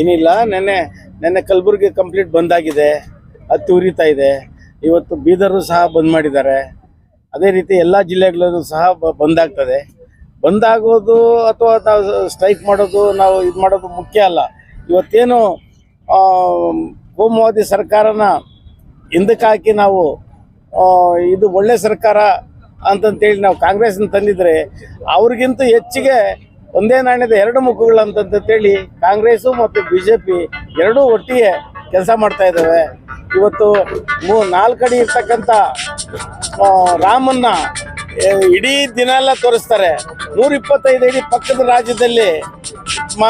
ಏನಿಲ್ಲ ನೆನ್ನೆ ನೆನ್ನೆ ಕಲಬುರ್ಗಿ ಕಂಪ್ಲೀಟ್ ಬಂದಾಗಿದೆ. ಅತ್ತು ಹತ್ತಿ ಉರಿತಾ ಇದೆ. ಇವತ್ತು ಬೀದರು ಸಹ ಬಂದ್ ಮಾಡಿದ್ದಾರೆ. ಅದೇ ರೀತಿ ಎಲ್ಲ ಜಿಲ್ಲೆಗಳಲ್ಲೂ ಸಹ ಬಂದಾಗ್ತದೆ. ಬಂದಾಗೋದು ಅಥವಾ ನಾವು ಸ್ಟ್ರೈಕ್ ಮಾಡೋದು ನಾವು ಇದು ಮಾಡೋದು ಮುಖ್ಯ ಅಲ್ಲ. ಇವತ್ತೇನು ಕೋಮುವಾದಿ ಸರ್ಕಾರನ ಹಿಂದಕ್ಕಾಕಿ ನಾವು ಇದು ಒಳ್ಳೆ ಸರ್ಕಾರ ಅಂತಂತೇಳಿ ನಾವು ಕಾಂಗ್ರೆಸ್ನ ತಂದಿದ್ರೆ ಅವ್ರಿಗಿಂತ ಹೆಚ್ಚಿಗೆ ಒಂದೇ ನಾಣ್ಯದ ಎರಡು ಮುಖಗಳು ಅಂತಂತೇಳಿ ಕಾಂಗ್ರೆಸ್ಸು ಮತ್ತು ಬಿ ಜೆ ಪಿ ಎರಡೂ ಒಟ್ಟಿಗೆ ಕೆಲಸ ಮಾಡ್ತಾ ಇದ್ದಾವೆ. ಇವತ್ತು ಮೂ ನಾಲ್ಕಡಿ ಇರ್ತಕ್ಕಂಥ ಆ, ರಾಮನ್ನ ಇಡೀ ದಿನ ಎಲ್ಲ ತೋರಿಸ್ತಾರೆ. ನೂರ ಇಪ್ಪತ್ತೈದು ಅಡಿ ಪಕ್ಕದ ರಾಜ್ಯದಲ್ಲಿ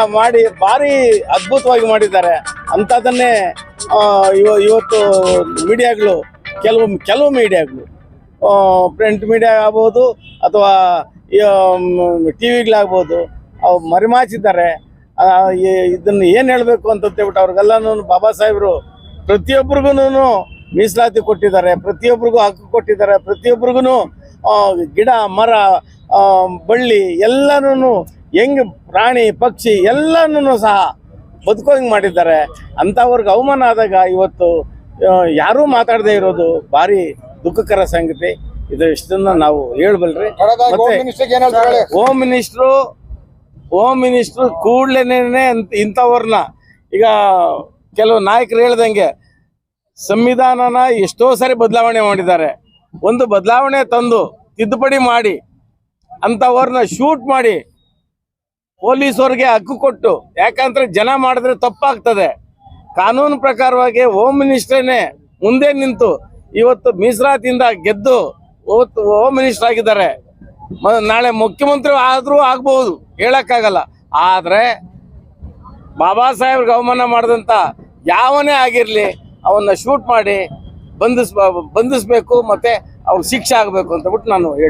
ಮಾಡಿ ಭಾರಿ ಅದ್ಭುತವಾಗಿ ಮಾಡಿದ್ದಾರೆ. ಅಂಥದ್ದನ್ನೇ ಇವ- ಇವತ್ತು ಮೀಡಿಯಾಗಳು ಕೆಲವು ಕೆಲವು ಮೀಡಿಯಾಗಳು ಪ್ರಿಂಟ್ ಮೀಡಿಯಾ ಆಗ್ಬೋದು ಅಥವಾ ಟಿ ವಿಗಳಾಗ್ಬೋದು ಅವು ಮರಿಮಾಚಿದ್ದಾರೆ. ಇದನ್ನು ಏನು ಹೇಳಬೇಕು ಅಂತ ಹೇಳ್ಬಿಟ್ಟು ಅವ್ರಿಗೆಲ್ಲನೂ ಬಾಬಾ ಸಾಹೇಬರು ಪ್ರತಿಯೊಬ್ಬರಿಗೂ ಮೀಸಲಾತಿ ಕೊಟ್ಟಿದ್ದಾರೆ ಪ್ರತಿಯೊಬ್ಬರಿಗೂ ಹಕ್ಕು ಕೊಟ್ಟಿದ್ದಾರೆ ಪ್ರತಿಯೊಬ್ಬರಿಗೂ ಗಿಡ, ಮರ ಬಳ್ಳಿ ಎಲ್ಲನೂ ಹೆಂಗೆ ಪ್ರಾಣಿ, ಪಕ್ಷಿ ಎಲ್ಲನೂ ಸಹ ಬದುಕೋಂಗೆ ಮಾಡಿದ್ದಾರೆ. ಅಂಥವ್ರಿಗೆ ಅವಮಾನ ಆದಾಗ ಇವತ್ತು ಯಾರೂ ಮಾತಾಡದೇ ಇರೋದು ಭಾರಿ ದುಃಖಕರ ಸಂಗತಿ ಇದು ಇಷ್ಟನ್ನ ನಾವು ಹೇಳ್ಬಲ್ರಿ. ಮತ್ತೆ ಹೋಮ್ ಮಿನಿಸ್ಟ್ರು ಹೋಮ್ ಮಿನಿಸ್ಟ್ರು ಕೂಡ್ಲೇನೆ ಇಂಥವ್ರನ್ನ. ಈಗ ಕೆಲವು ನಾಯಕರು ಹೇಳ್ದಂಗೆ ಸಂವಿಧಾನನ ಎಷ್ಟೋ ಸಾರಿ ಬದಲಾವಣೆ ಮಾಡಿದ್ದಾರೆ. ಒಂದು ಬದಲಾವಣೆ ತಂದು ತಿದ್ದುಪಡಿ ಮಾಡಿ ಅಂಥವ್ರನ್ನ ಶೂಟ್ ಮಾಡಿ ಪೊಲೀಸವ್ರಿಗೆ ಹಕ್ಕು ಕೊಟ್ಟು ಯಾಕಂದ್ರೆ ಜನ ಮಾಡಿದ್ರೆ ತಪ್ಪಾಗ್ತದೆ. ಕಾನೂನು ಪ್ರಕಾರವಾಗಿ ಹೋಮ್ ಮಿನಿಸ್ಟ್ರೇನೆ ಮುಂದೆ ನಿಂತು ಇವತ್ತು ಮೀಸಲಾತಿಯಿಂದ ಗೆದ್ದು ಹೋಮ್ ಮಿನಿಸ್ಟರ್ ಆಗಿದ್ದಾರೆ. ನಾಳೆ ಮುಖ್ಯಮಂತ್ರಿ ಆದ್ರೂ ಆಗ್ಬಹುದು ಹೇಳಕ್ಕಾಗಲ್ಲ. ಆದ್ರೆ ಬಾಬಾ ಸಾಹೇಬ್ರಿಗೆ ಅವಮಾನ ಮಾಡಿದಂತ ಯಾವನೇ ಆಗಿರ್ಲಿ ಅವನ್ನ ಶೂಟ್ ಮಾಡಿ ಬಂಧಿಸ್ ಬಂಧಿಸ್ಬೇಕು ಮತ್ತೆ ಅವ್ರಿಗೆ ಶಿಕ್ಷೆ ಆಗ್ಬೇಕು ಅಂತ ಬಿಟ್ಟು ನಾನು